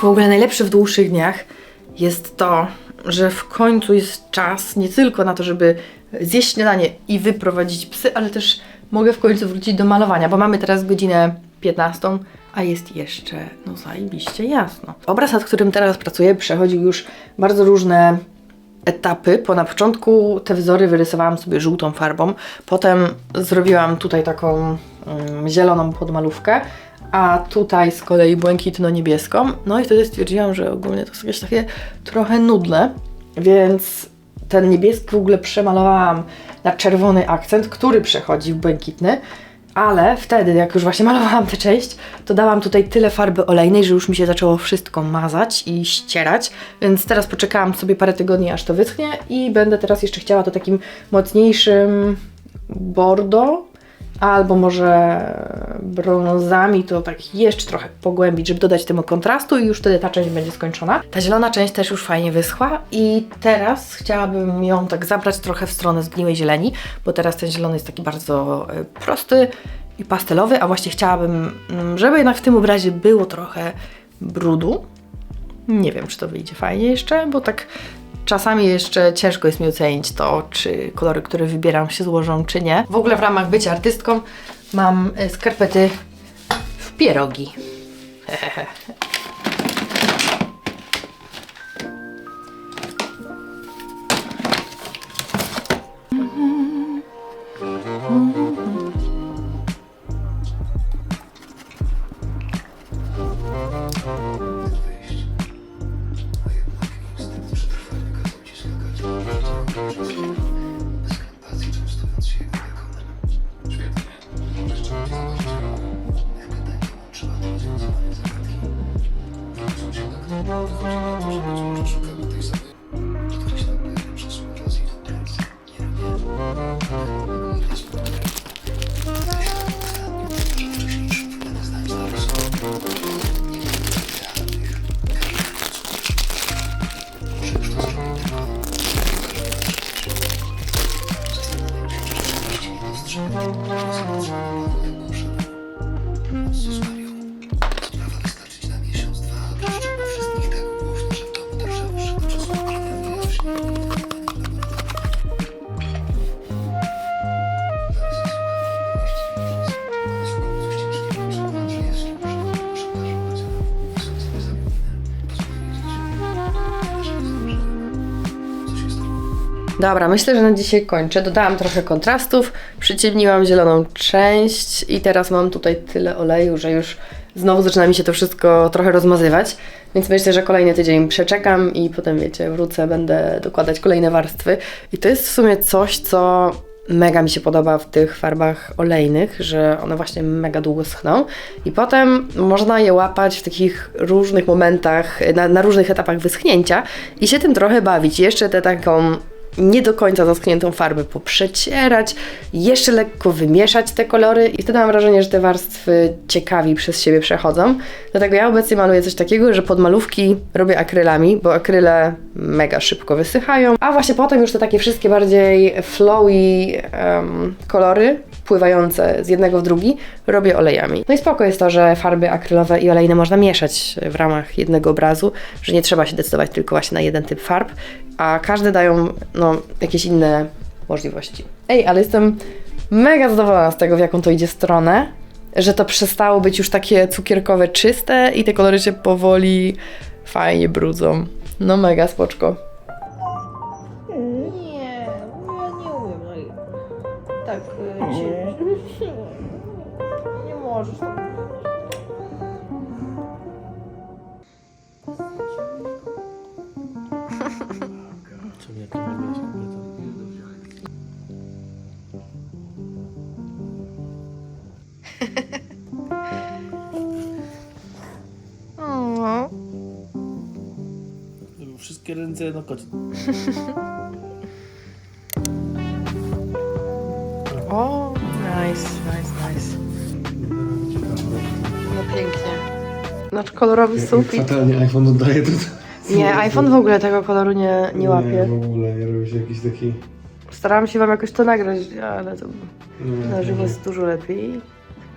W ogóle najlepsze w dłuższych dniach jest to, że w końcu jest czas nie tylko na to, żeby zjeść śniadanie i wyprowadzić psy, ale też mogę w końcu wrócić do malowania, bo mamy teraz godzinę 15, a jest jeszcze, no zajebiście jasno. Obraz, nad którym teraz pracuję, przechodził już bardzo różne etapy, bo na początku te wzory wyrysowałam sobie żółtą farbą, potem zrobiłam tutaj taką mm, zieloną podmalówkę, a tutaj z kolei błękitno-niebieską. No i wtedy stwierdziłam, że ogólnie to jest jakieś takie trochę nudne, więc ten niebieski w ogóle przemalowałam na czerwony akcent, który przechodzi w błękitny, ale wtedy, jak już właśnie malowałam tę część, to dałam tutaj tyle farby olejnej, że już mi się zaczęło wszystko mazać i ścierać, więc teraz poczekałam sobie parę tygodni, aż to wyschnie i będę teraz jeszcze chciała to takim mocniejszym bordo, albo może brązami to tak jeszcze trochę pogłębić, żeby dodać temu kontrastu i już wtedy ta część będzie skończona. Ta zielona część też już fajnie wyschła i teraz chciałabym ją tak zabrać trochę w stronę zgniłej zieleni, bo teraz ten zielony jest taki bardzo e, prosty i pastelowy, a właśnie chciałabym, mm, żeby jednak w tym obrazie było trochę brudu. Nie wiem, czy to wyjdzie fajnie jeszcze, bo tak czasami jeszcze ciężko jest mi ocenić to, czy kolory, które wybieram się złożą, czy nie. W ogóle w ramach bycia artystką mam e, skarpety w pierogi. Dobra, myślę, że na dzisiaj kończę. Dodałam trochę kontrastów, przyciemniłam zieloną część i teraz mam tutaj tyle oleju, że już znowu zaczyna mi się to wszystko trochę rozmazywać. Więc myślę, że kolejny tydzień przeczekam i potem, wiecie, wrócę, będę dokładać kolejne warstwy. I to jest w sumie coś, co mega mi się podoba w tych farbach olejnych, że one właśnie mega długo schną i potem można je łapać w takich różnych momentach, na, na różnych etapach wyschnięcia i się tym trochę bawić. Jeszcze tę taką nie do końca zaschniętą farbę poprzecierać, jeszcze lekko wymieszać te kolory i wtedy mam wrażenie, że te warstwy ciekawi przez siebie przechodzą. Dlatego ja obecnie maluję coś takiego, że podmalówki robię akrylami, bo akryle mega szybko wysychają, a właśnie potem już te takie wszystkie bardziej flowy um, kolory pływające z jednego w drugi, robię olejami. No i spoko jest to, że farby akrylowe i olejne można mieszać w ramach jednego obrazu, że nie trzeba się decydować tylko właśnie na jeden typ farb, a każde dają no, jakieś inne możliwości. Ej, ale jestem mega zadowolona z tego, w jaką to idzie stronę, że to przestało być już takie cukierkowe, czyste i te kolory się powoli fajnie brudzą. No mega spoczko. Wszystkie ręce na kocie. O, nice, nice, nice. No pięknie. Znaczy kolorowy sufit. Fatalnie iPhone oddaje to. Nie, iPhone w ogóle tego koloru nie, nie łapie. w ogóle nie robi się jakiś taki... Starałam się wam jakoś to nagrać, ale to Nie, na żywo jest dużo lepiej.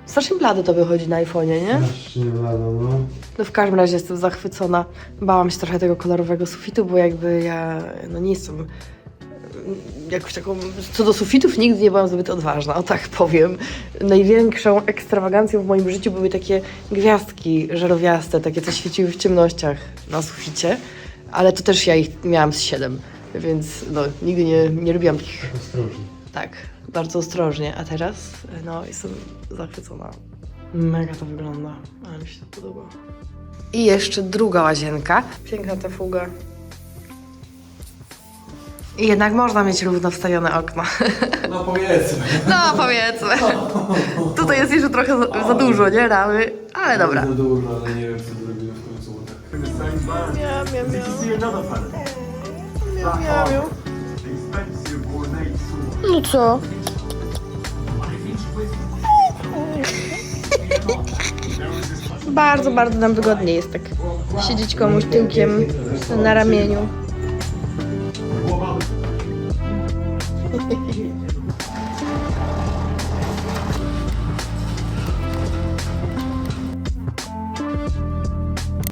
Strasznie blady to wychodzi na iPhone'ie, nie? Aż nie lada, no. No w każdym razie jestem zachwycona. Bałam się trochę tego kolorowego sufitu, bo jakby ja no nie jestem jakąś taką, co do sufitów nigdy nie byłam zbyt odważna, o tak powiem. Największą ekstrawagancją w moim życiu były takie gwiazdki żarowiaste, takie co świeciły w ciemnościach na suficie, ale to też ja ich miałam z siedem, więc no nigdy nie, nie lubiłam takich Tak ostrożnie. tak, bardzo ostrożnie. A teraz, no, jestem zachwycona. Mega to wygląda, ale mi się to podoba. I jeszcze druga łazienka. Piękna ta fuga. I jednak można mieć równo wstawione okna. No powiedzmy. No, powiedzmy. Tutaj jest jeszcze trochę za, za dużo, nie? Ramy, ale dobra. Za dużo, ale nie wiem co zrobimy w końcu, tak. Miau, miau, Did you see another Bardzo, bardzo nam wygodnie jest tak siedzieć komuś tyłkiem na ramieniu.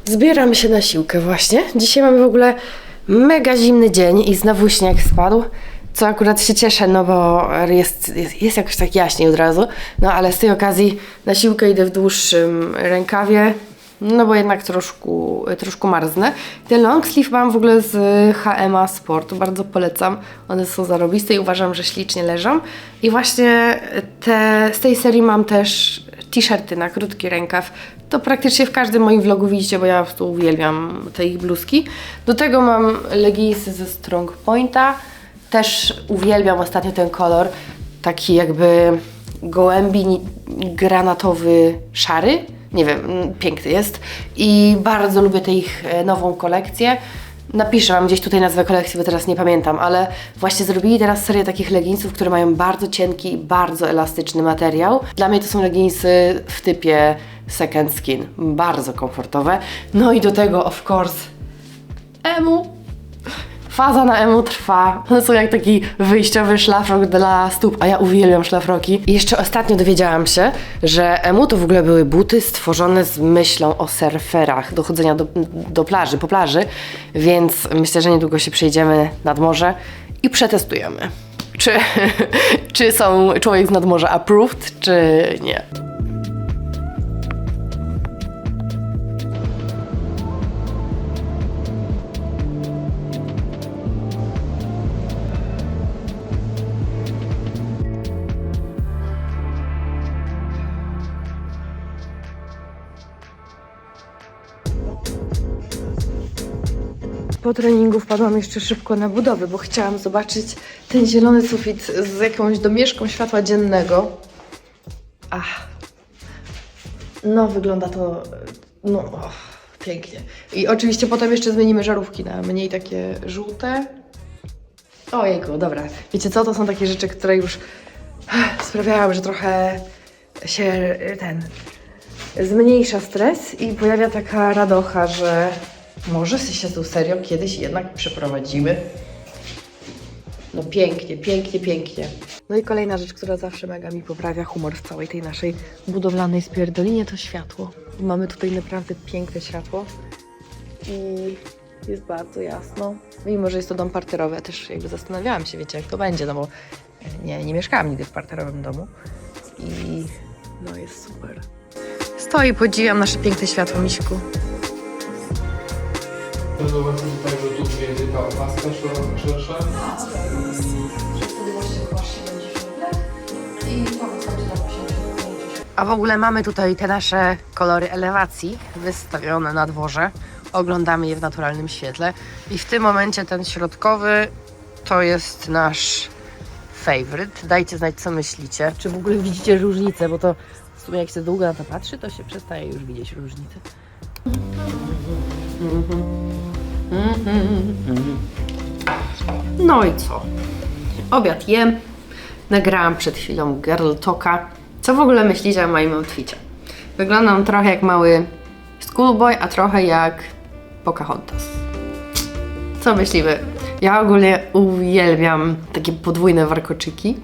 Zbieram się na siłkę właśnie. Dzisiaj mamy w ogóle mega zimny dzień i znowu śnieg spadł. Co akurat się cieszę, no bo jest, jest, jest jakoś tak jaśniej od razu. No ale z tej okazji na siłkę idę w dłuższym rękawie. No bo jednak troszkę, troszkę marznę. Ten long sleeve mam w ogóle z HMA Sport. Bardzo polecam. One są zarobiste i uważam, że ślicznie leżą. I właśnie te, z tej serii mam też t-shirty na krótki rękaw. To praktycznie w każdym moim vlogu widzicie, bo ja po prostu uwielbiam te ich bluzki. Do tego mam leginsy ze Strong Pointa. Też uwielbiam ostatnio ten kolor. Taki jakby gołębi granatowy szary. Nie wiem, mm, piękny jest. I bardzo lubię tę ich e, nową kolekcję. Napiszę Wam gdzieś tutaj nazwę kolekcji, bo teraz nie pamiętam, ale właśnie zrobili teraz serię takich leginsów, które mają bardzo cienki bardzo elastyczny materiał. Dla mnie to są leginsy w typie second skin, bardzo komfortowe. No i do tego, of course, emu. Faza na emu trwa. One są jak taki wyjściowy szlafrok dla stóp, a ja uwielbiam szlafroki. I jeszcze ostatnio dowiedziałam się, że emu to w ogóle były buty stworzone z myślą o surferach, do chodzenia do, do plaży, po plaży, więc myślę, że niedługo się przejdziemy nad morze i przetestujemy. Czy, czy są człowiek z nadmorza approved, czy nie. Po treningu wpadłam jeszcze szybko na budowę, bo chciałam zobaczyć ten zielony sufit z jakąś domieszką światła dziennego. Ach. No, wygląda to no, och, pięknie. I oczywiście potem jeszcze zmienimy żarówki na mniej takie żółte. Ojejku, dobra. Wiecie co, to są takie rzeczy, które już ach, sprawiają, że trochę się ten zmniejsza stres i pojawia taka radocha, że może się z tą serią kiedyś jednak przeprowadzimy. No pięknie, pięknie, pięknie. No i kolejna rzecz, która zawsze mega mi poprawia humor w całej tej naszej budowlanej spierdolinie, to światło. Mamy tutaj naprawdę piękne światło i jest bardzo jasno. Mimo, że jest to dom parterowy, ja też jakby zastanawiałam się, wiecie, jak to będzie, no bo nie, nie mieszkałam nigdy w parterowym domu i no jest super. Stoi podziwiam nasze piękne światło, Miśku. Zobaczymy tak, że tu między ta opaska szersza. A w ogóle mamy tutaj te nasze kolory elewacji wystawione na dworze. Oglądamy je w naturalnym świetle. I w tym momencie ten środkowy to jest nasz favorite. Dajcie znać, co myślicie. Czy w ogóle widzicie różnicę, bo to w sumie jak się długo na to patrzy, to się przestaje już widzieć różnicę. No i co? Obiad jem. Nagrałam przed chwilą Girl Talka. Co w ogóle myślicie o moim outficie? Wyglądam trochę jak mały schoolboy, a trochę jak Pocahontas. Co myślimy? Ja ogólnie uwielbiam takie podwójne warkoczyki.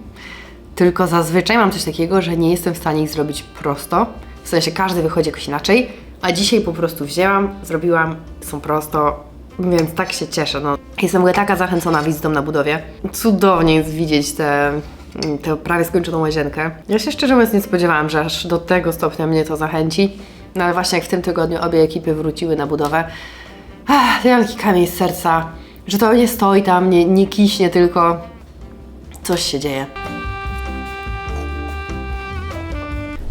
Tylko zazwyczaj mam coś takiego, że nie jestem w stanie ich zrobić prosto. W sensie każdy wychodzi jakoś inaczej, a dzisiaj po prostu wzięłam, zrobiłam, są prosto, więc tak się cieszę. No. Jestem taka zachęcona wizytą na budowie. Cudownie jest widzieć tę tę prawie skończoną łazienkę. Ja się szczerze mówiąc nie spodziewałam, że aż do tego stopnia mnie to zachęci. No ale właśnie jak w tym tygodniu obie ekipy wróciły na budowę, ach, to ja mam taki kamień z serca, że to nie stoi tam, nie, nie kiśnie, tylko coś się dzieje.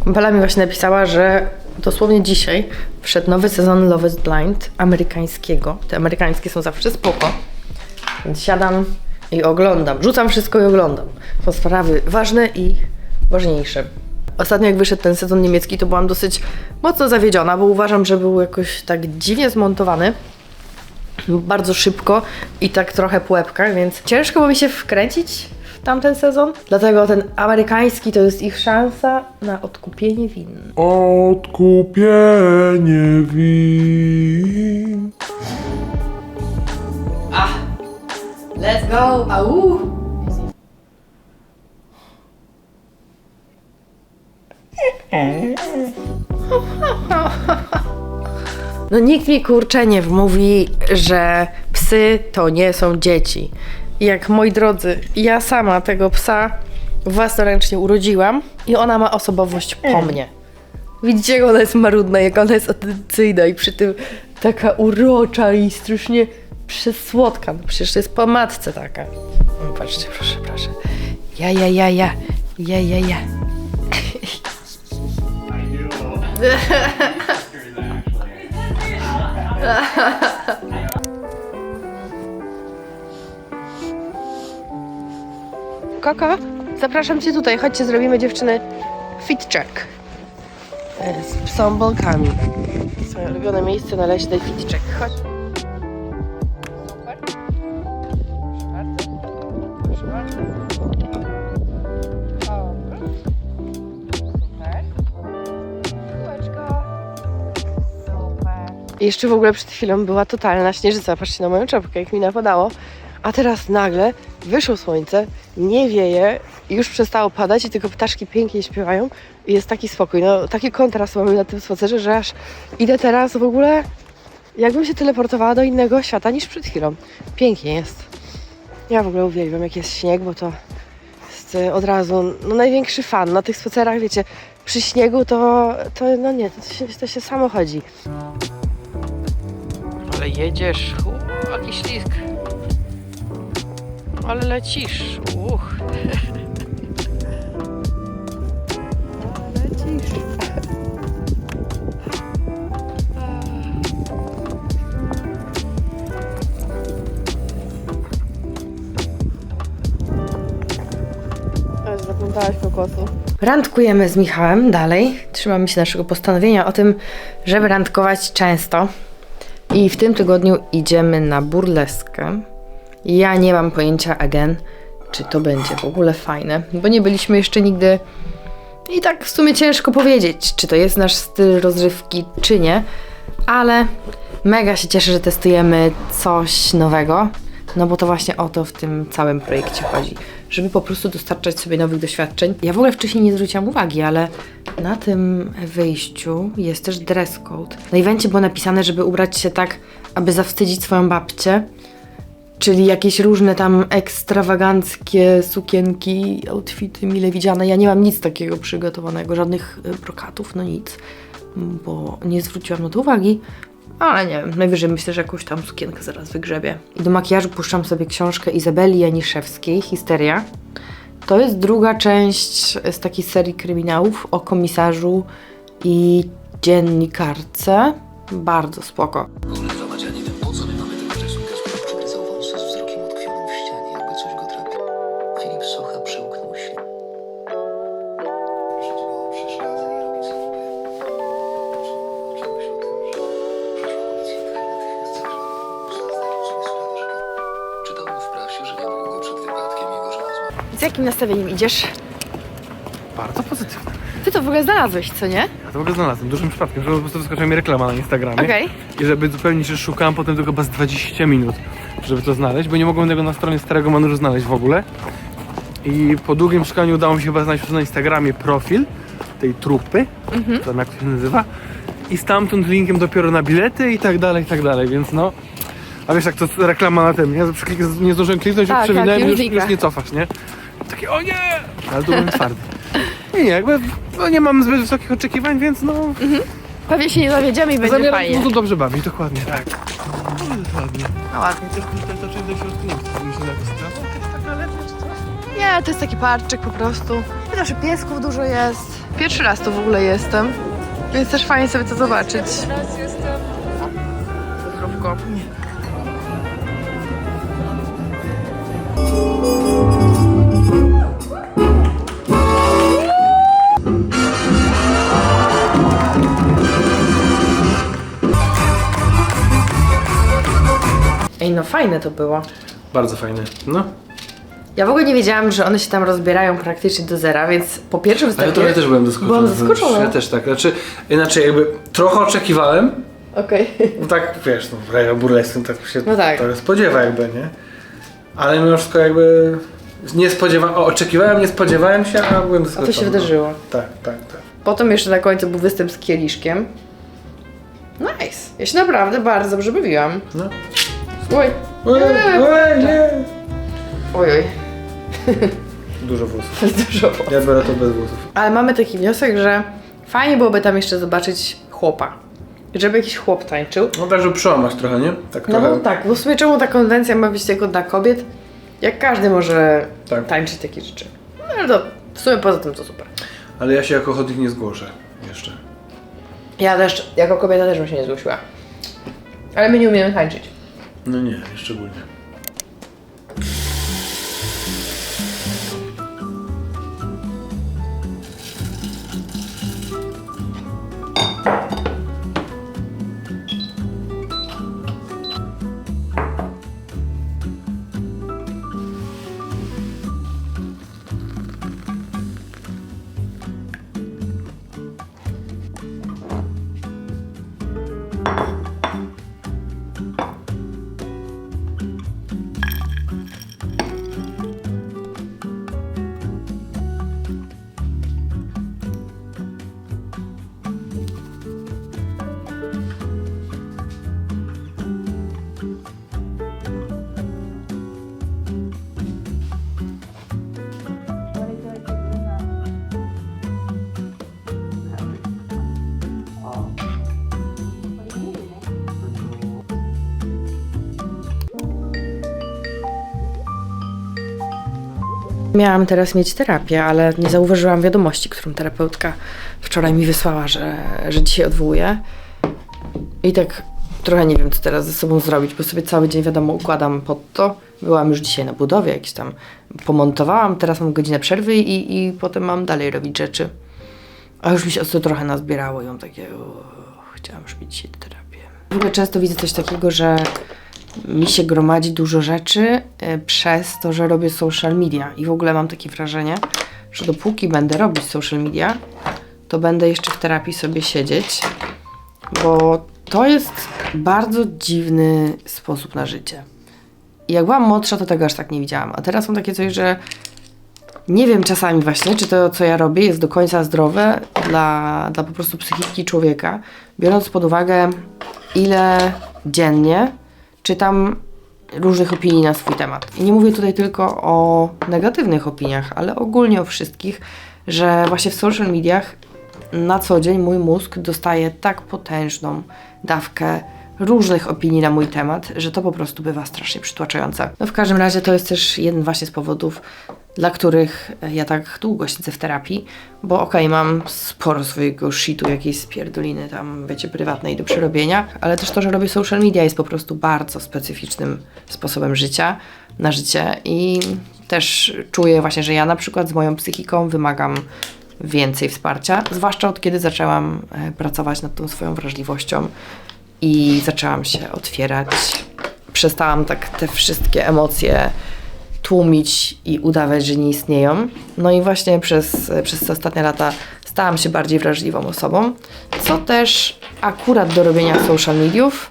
Bela mi właśnie napisała, że dosłownie dzisiaj wszedł nowy sezon Love is Blind amerykańskiego. Te amerykańskie są zawsze spoko. Więc siadam i oglądam. Rzucam wszystko i oglądam. Są sprawy ważne i ważniejsze. Ostatnio jak wyszedł ten sezon niemiecki, to byłam dosyć mocno zawiedziona, bo uważam, że był jakoś tak dziwnie zmontowany. Bardzo szybko i tak trochę łebkach, więc ciężko było mi się wkręcić tamten sezon. Dlatego ten amerykański to jest ich szansa na odkupienie win. Odkupienie win. Let's go! Au! No nikt mi kurczę nie wmówi, że psy to nie są dzieci. Jak moi drodzy, ja sama tego psa własnoręcznie urodziłam i ona ma osobowość po mnie. Widzicie, jak ona jest marudna, jak ona jest atencyjna i przy tym taka urocza i strasznie przesłodka. No przecież to jest po matce taka. No, patrzcie, proszę, proszę. Ja, ja, ja, ja. Ja, ja, ja. Koko, zapraszam cię tutaj. Chodźcie, zrobimy dziewczyny fit check. E, Z psą bolkami. Swoje ulubione miejsce na leśnej fit check. Chodź. Super. Proszę bardzo. Proszę bardzo. Super. Super. Jeszcze w ogóle przed chwilą była totalna śnieżyca. Patrzcie na moją czapkę, jak mi napadało. A teraz nagle wyszło słońce, nie wieje, już przestało padać i tylko ptaszki pięknie śpiewają i jest taki spokój. No, taki kontrast mamy na tym spacerze, że aż idę teraz w ogóle jakbym się teleportowała do innego świata niż przed chwilą. Pięknie jest. Ja w ogóle uwielbiam jak jest śnieg, bo to jest y, od razu no, największy fan. Na tych spacerach, wiecie, przy śniegu to, to no nie, to się, to się samo chodzi. Ale jedziesz, u, jaki ślisk. Ale lecisz, uch. Ale lecisz. Aż zaplątałaś kokosu. Randkujemy z Michałem dalej. Trzymamy się naszego postanowienia o tym, żeby randkować często. I w tym tygodniu idziemy na burleskę. Ja nie mam pojęcia, again, czy to będzie w ogóle fajne, bo nie byliśmy jeszcze nigdy. I tak w sumie ciężko powiedzieć, czy to jest nasz styl rozrywki, czy nie, ale mega się cieszę, że testujemy coś nowego, no bo to właśnie o to w tym całym projekcie chodzi, żeby po prostu dostarczać sobie nowych doświadczeń. Ja w ogóle wcześniej nie zwróciłam uwagi, ale na tym wyjściu jest też dress code. Na evencie było napisane, żeby ubrać się tak, aby zawstydzić swoją babcię. Czyli jakieś różne tam ekstrawaganckie sukienki, outfity mile widziane. Ja nie mam nic takiego przygotowanego, żadnych y, brokatów, no nic, bo nie zwróciłam na to uwagi. Ale nie wiem, najwyżej myślę, że jakąś tam sukienkę zaraz wygrzebię. I do makijażu puszczam sobie książkę Izabeli Janiszewskiej, Histeria. To jest druga część z takiej serii kryminałów o komisarzu i dziennikarce. Bardzo spoko. Z jakim nastawieniem idziesz? Bardzo pozytywne. Ty to w ogóle znalazłeś, co nie? Ja to w ogóle znalazłem dużym przypadkiem, że po prostu wyskoczyła mi reklama na Instagramie. Okej. I żeby zupełnie się szukałem potem tylko chyba z 20 minut, żeby to znaleźć, bo nie mogłem tego na stronie starego manuru znaleźć w ogóle. I po długim szukaniu udało mi się chyba znaleźć na Instagramie profil tej trupy, Mhm. to jak to się nazywa. I stamtąd linkiem dopiero na bilety i tak dalej, i tak dalej, więc no. A wiesz jak to reklama na tym, nie? Przeklik- Nie zdążyłem kliknąć, Tak, już przewinąłem tak, i już już nie cofasz, nie? Nie! Ale tu byłem twardy. Nie, nie, jakby no, nie mam zbyt wysokich oczekiwań, więc no Pewnie się nie zawiedziemy i będzie zamieram fajnie. się tu dobrze bawić, dokładnie tak. No, ładnie. No ładnie. Pójść ten toczyć do środka? Nie że jakoś strawa, jakaś taka letnia czy coś? Nie, to jest taki parczyk po prostu. I też piesków dużo jest. Pierwszy raz tu w ogóle jestem, więc też fajnie sobie to zobaczyć. Raz jestem. Zdrówko. Ej, no fajne to było. Bardzo fajny. No. Ja w ogóle nie wiedziałam, że one się tam rozbierają praktycznie do zera, więc po pierwszym wstępie... to ja też byłem zaskoczony. Byłam zaskoczona. Ja też tak. Znaczy, inaczej jakby trochę oczekiwałem, Okej. no tak wiesz, no w kraju burleskim tak się No tak. trochę spodziewa jakby, nie? Ale mimo wszystko jakby nie spodziewałem, oczekiwałem, nie spodziewałem się, a byłem A zaskoczony. to się wydarzyło. Tak, tak, tak. Potem jeszcze na końcu był występ z kieliszkiem. Nice. Ja się naprawdę bardzo dobrze bawiłam. No. Oj. Oj, oj, nie. Oj, oj. Dużo włosów. Dużo. Ja biorę to bez włosów. Ale mamy taki wniosek, że fajnie byłoby tam jeszcze zobaczyć chłopa. Żeby jakiś chłop tańczył. No tak, żeby przełamać trochę, nie? Tak No trochę. bo tak, bo w sumie czemu ta konwencja ma być tylko dla kobiet? Jak każdy może Tak. tańczyć takie rzeczy. No ale to w sumie poza tym to super. Ale ja się jako chodnik nie zgłoszę jeszcze. Ja też, jako kobieta też bym się nie zgłosiła. Ale my nie umiemy tańczyć. No nie, nie szczególnie. Miałam teraz mieć terapię, ale nie zauważyłam wiadomości, którą terapeutka wczoraj mi wysłała, że, że dzisiaj odwołuje. I tak trochę nie wiem, co teraz ze sobą zrobić, bo sobie cały dzień, wiadomo, układam pod to. Byłam już dzisiaj na budowie, jakieś tam pomontowałam, teraz mam godzinę przerwy i, i potem mam dalej robić rzeczy. A już mi się to trochę nazbierało i mam takie, chciałam już mieć dzisiaj terapię. W ogóle często widzę coś takiego, że mi się gromadzi dużo rzeczy e, przez to, że robię social media. I w ogóle mam takie wrażenie, że dopóki będę robić social media, to będę jeszcze w terapii sobie siedzieć, bo to jest bardzo dziwny sposób na życie. Jak byłam młodsza, to tego aż tak nie widziałam. A teraz mam takie coś, że nie wiem czasami właśnie, czy to, co ja robię, jest do końca zdrowe dla, dla po prostu psychiki człowieka, biorąc pod uwagę, ile dziennie czytam różnych opinii na swój temat. I nie mówię tutaj tylko o negatywnych opiniach, ale ogólnie o wszystkich, że właśnie w social mediach na co dzień mój mózg dostaje tak potężną dawkę różnych opinii na mój temat, że to po prostu bywa strasznie przytłaczające. No w każdym razie to jest też jeden właśnie z powodów, dla których ja tak długo siedzę w terapii, bo okej, mam sporo swojego shitu, jakiejś spierdoliny tam, wiecie, prywatnej do przerobienia, ale też to, że robię social media jest po prostu bardzo specyficznym sposobem życia, na życie i też czuję właśnie, że ja na przykład z moją psychiką wymagam więcej wsparcia, zwłaszcza od kiedy zaczęłam e, pracować nad tą swoją wrażliwością i zaczęłam się otwierać. Przestałam tak te wszystkie emocje tłumić i udawać, że nie istnieją. No i właśnie przez, przez te ostatnie lata stałam się bardziej wrażliwą osobą, co też akurat do robienia social mediów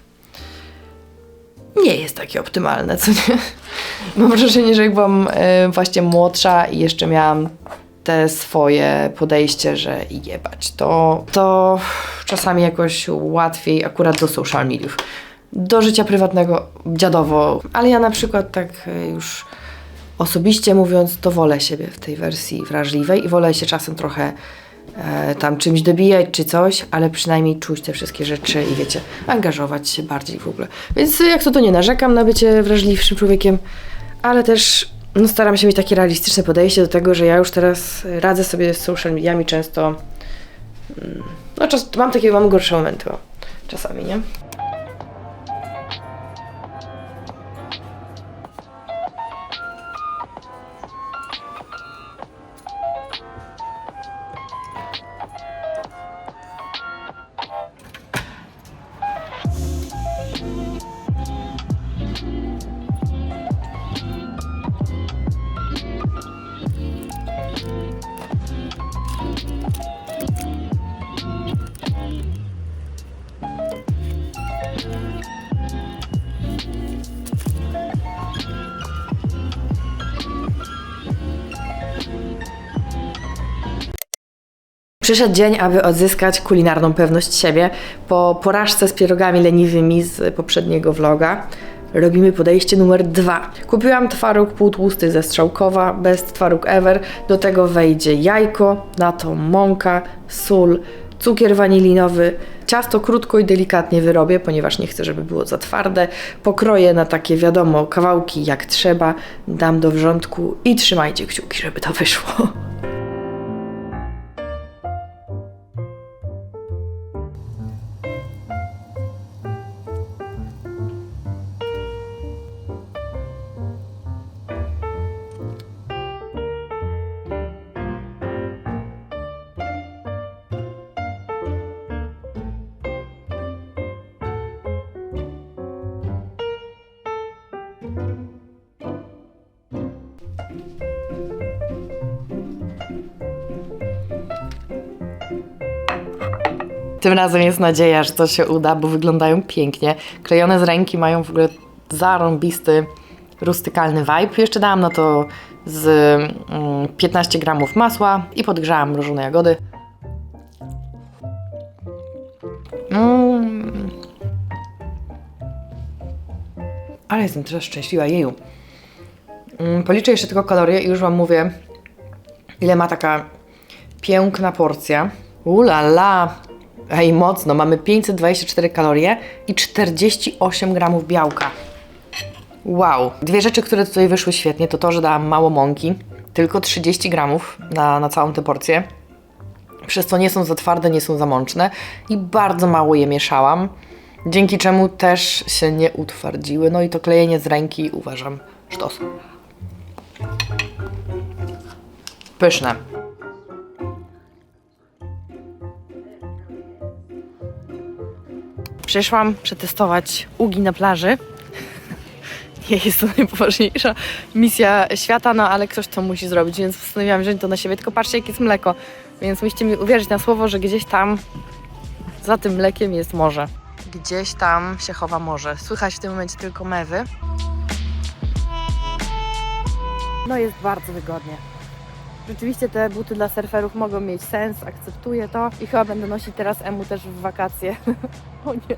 nie jest takie optymalne, co nie? Mam wrażenie, że jak byłam e, właśnie młodsza i jeszcze miałam te swoje podejście, że jebać, to, to czasami jakoś łatwiej akurat do social mediów. Do życia prywatnego dziadowo, ale ja na przykład tak e, już osobiście mówiąc, to wolę siebie w tej wersji wrażliwej i wolę się czasem trochę e, tam czymś dobijać czy coś, ale przynajmniej czuć te wszystkie rzeczy i wiecie, angażować się bardziej w ogóle. Więc jak to to nie narzekam na bycie wrażliwszym człowiekiem, ale też no, staram się mieć takie realistyczne podejście do tego, że ja już teraz radzę sobie z social mediami często. mm, No, czas, mam takie, mam gorsze momenty czasami, nie? Przyszedł dzień, aby odzyskać kulinarną pewność siebie. Po porażce z pierogami leniwymi z poprzedniego vloga robimy podejście numer dwa. Kupiłam twaróg półtłusty ze strzałkowa, best twaróg ever. Do tego wejdzie jajko, na to mąka, sól, cukier wanilinowy. Ciasto krótko i delikatnie wyrobię, ponieważ nie chcę, żeby było za twarde. Pokroję na takie, wiadomo, kawałki jak trzeba, dam do wrzątku i trzymajcie kciuki, żeby to wyszło. Tym razem jest nadzieja, że to się uda, bo wyglądają pięknie. Klejone z ręki mają w ogóle zarąbisty, rustykalny vibe. Jeszcze dałam na to z mm, 15 gramów masła i podgrzałam mrożone jagody. Mm. Ale jestem teraz szczęśliwa, jeju. Mm, Policzę jeszcze tylko kalorie i już Wam mówię, ile ma taka piękna porcja. Ula la! Ej, mocno. Mamy 524 kalorie i 48 gramów białka. Wow. Dwie rzeczy, które tutaj wyszły świetnie, to to, że dałam mało mąki. Tylko 30 gramów na, na całą tę porcję. Przez co nie są za twarde, nie są za mączne. I bardzo mało je mieszałam. Dzięki czemu też się nie utwardziły. No i to klejenie z ręki uważam sztos. Pyszne. Przyszłam przetestować ugi na plaży. Nie jest to najpoważniejsza misja świata, no ale ktoś to musi zrobić, więc postanowiłam wziąć to na siebie. Tylko patrzcie, jakie jest mleko. Więc musicie mi uwierzyć na słowo, że gdzieś tam za tym mlekiem jest morze. Gdzieś tam się chowa morze. Słychać w tym momencie tylko mewy. No jest bardzo wygodnie. Rzeczywiście te buty dla surferów mogą mieć sens, akceptuję to i chyba będę nosić teraz emu też w wakacje. o nie.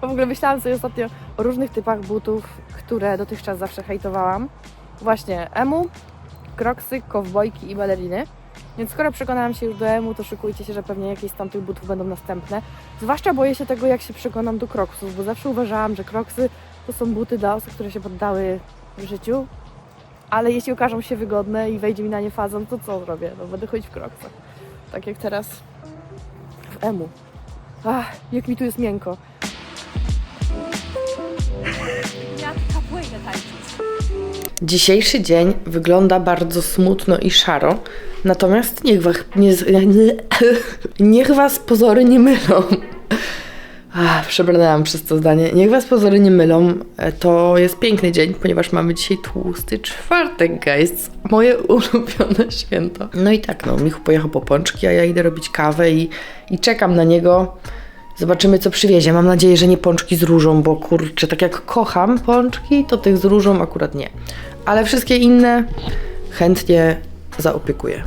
W ogóle myślałam sobie ostatnio o różnych typach butów, które dotychczas zawsze hejtowałam. Właśnie emu, kroksy, kowbojki i baleriny. Więc skoro przekonałam się już do emu, to szykujcie się, że pewnie jakieś z tamtych butów będą następne. Zwłaszcza boję się tego, jak się przekonam do kroksów, bo zawsze uważałam, że kroksy to są buty dla osób, które się poddały w życiu, ale jeśli okażą się wygodne i wejdzie mi na nie fazon, to co zrobię? No będę chodzić w kroksach. Tak jak teraz w emu. Ach, jak mi tu jest miękko. Dzisiejszy dzień wygląda bardzo smutno i szaro, natomiast niech was, nie, niech was pozory nie mylą. Ach, przebrnęłam przez to zdanie. Niech was pozory nie mylą, e, to jest piękny dzień, ponieważ mamy dzisiaj tłusty czwartek, guys. Moje ulubione święto. No i tak, no, Michu pojechał po pączki, a ja idę robić kawę i, i czekam na niego. Zobaczymy, co przywiezie. Mam nadzieję, że nie pączki z różą, bo kurczę, tak jak kocham pączki, to tych z różą akurat nie. Ale wszystkie inne chętnie zaopiekuję.